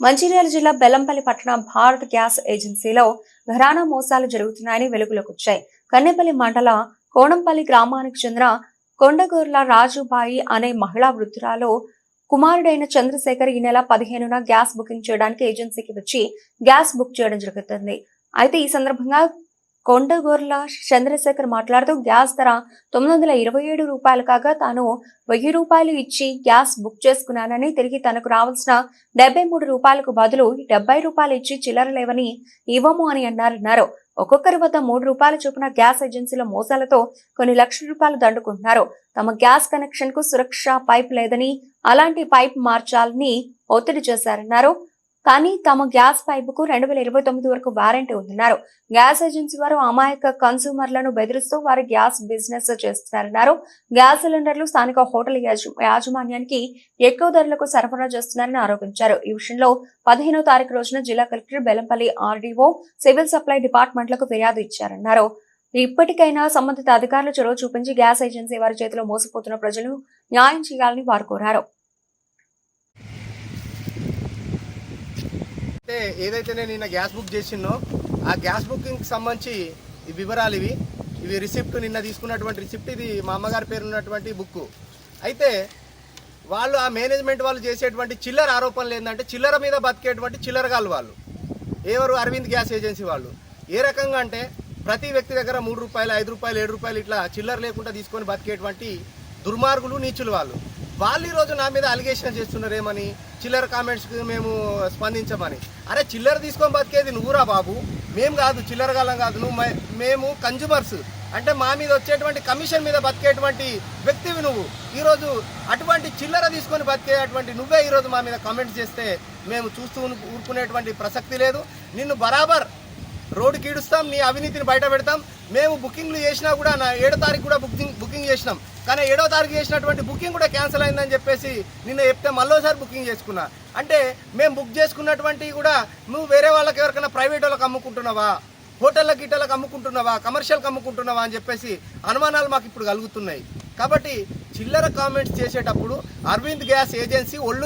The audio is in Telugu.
మంచిర్యాల జిల్లా బెల్లంపల్లి పట్టణ భారత్ గ్యాస్ ఏజెన్సీలో ఘరానా మోసాలు జరుగుతున్నాయని వెలుగులోకి వచ్చాయి కన్నెపల్లి మండల కోణంపల్లి గ్రామానికి చెందిన కొండగోర్ల రాజుబాయి అనే మహిళా వృద్ధురాలు కుమారుడైన చంద్రశేఖర్ ఈ నెల పదిహేనున గ్యాస్ బుకింగ్ చేయడానికి ఏజెన్సీకి వచ్చి గ్యాస్ బుక్ చేయడం జరుగుతుంది. అయితే ఈ సందర్భంగా కొండగొర్ల చంద్రశేఖర్ మాట్లాడుతూ గ్యాస్ ధర తొమ్మిది వందల ఇరవై ఏడు రూపాయలు కాగా తాను వెయ్యి రూపాయలు ఇచ్చి గ్యాస్ బుక్ చేసుకున్నానని తిరిగి తనకు రావాల్సిన డెబ్బై మూడు రూపాయలకు బదులు డెబ్బై రూపాయలు ఇచ్చి చిల్లర లేవని ఇవ్వము అని అన్నారన్నారు. ఒక్కొక్కరి వద్ద మూడు రూపాయలు చొప్పున గ్యాస్ ఏజెన్సీల మోసాలతో కొన్ని లక్షల రూపాయలు దండుకుంటున్నారు. తమ గ్యాస్ కనెక్షన్కు సురక్ష పైప్ లేదని అలాంటి పైప్ మార్చాలని ఒత్తిడి చేశారన్నారు. కానీ తమ గ్యాస్ పైప్కు రెండు వేల ఇరవై తొమ్మిది వరకు వారంటీ ఉందన్నారు. గ్యాస్ ఏజెన్సీ వారు అమాయక కన్సూమర్లను బెదిరిస్తూ వారి గ్యాస్ బిజినెస్ చేస్తున్నారన్నారు. గ్యాస్ సిలిండర్లు స్థానిక హోటల్ యాజమాన్యానికి ఎక్కువ ధరలకు సరఫరా చేస్తున్నారని ఆరోపించారు. ఈ విషయంలో పదిహేనో తారీఖు రోజున జిల్లా collector Bellampalli RDO civil supply డిపార్ట్మెంట్లకు ఫిర్యాదు ఇచ్చారన్నారు. ఇప్పటికైనా సంబంధిత అధికారులు చొరవ చూపించి గ్యాస్ ఏజెన్సీ వారి చేతిలో మోసపోతున్న ప్రజలు న్యాయం చేయాలని వారు కోరారు. అయితే ఏదైతే నేను నిన్న గ్యాస్ బుక్ చేసినో ఆ గ్యాస్ బుకింగ్కి సంబంధించి ఈ వివరాలు ఇవి. ఇవి రిసిప్ట్ నిన్న తీసుకున్నటువంటి రిసిప్ట్ ఇది మా అమ్మగారి పేరు ఉన్నటువంటి బుక్ అయితే వాళ్ళు ఆ మేనేజ్మెంట్ వాళ్ళు చేసేటువంటి చిల్లర ఆరోపణలు ఏంటంటే చిల్లర మీద బతికేటువంటి చిల్లరగాళ్ళు వాళ్ళు. ఎవరు అరవింద్ గ్యాస్ ఏజెన్సీ వాళ్ళు. ఏ రకంగా అంటే ప్రతి వ్యక్తి దగ్గర మూడు రూపాయలు ఐదు రూపాయలు ఏడు రూపాయలు ఇట్లా చిల్లర లేకుండా తీసుకొని బతికేటువంటి దుర్మార్గులు నీచులు వాళ్ళు. వాళ్ళు ఈరోజు నా మీద అలిగేషన్ చేస్తున్నారేమని చిల్లర కామెంట్స్కి మేము స్పందించమని. అరే చిల్లర తీసుకొని బతికేది నువ్వురా బాబు. మేము కాదు చిల్లర కాలం కాదు. నువ్వు మే- మేము కన్జ్యూమర్స్ అంటే మా మీద వచ్చేటువంటి కమిషన్ మీద బతికేటువంటి వ్యక్తివి నువ్వు. ఈరోజు అటువంటి చిల్లర తీసుకొని బతికేటువంటి నువ్వే ఈరోజు మా మీద కామెంట్స్ చేస్తే మేము చూస్తూ ఊరుకునేటువంటి ప్రసక్తి లేదు. నిన్ను బరాబర్ రోడ్డుకి ఇడుస్తాం నీ అవినీతిని బయట పెడతాం. మేము బుకింగ్లు చేసినా కూడా నా ఏడో తారీఖు కూడా బుకింగ్ బుకింగ్ చేసినాం. కానీ ఏడో తారీఖు చేసినటువంటి బుకింగ్ కూడా క్యాన్సిల్ అయిందని చెప్పేసి నిన్న చెప్తే మళ్ళోసారి బుకింగ్ చేసుకున్నా. అంటే మేము బుక్ చేసుకున్నటువంటి కూడా నువ్వు వేరే వాళ్ళకి ఎవరికైనా ప్రైవేట్ వాళ్ళకి అమ్ముకుంటున్నావా? హోటళ్ళ గిట్టలకు అమ్ముకుంటున్నావా? కమర్షియల్కి అమ్ముకుంటున్నావా అని చెప్పేసి అనుమానాలు మాకు ఇప్పుడు కలుగుతున్నాయి. కాబట్టి చిల్లర కామెంట్స్ చేసేటప్పుడు అరవింద్ గ్యాస్ ఏజెన్సీ ఒళ్ళు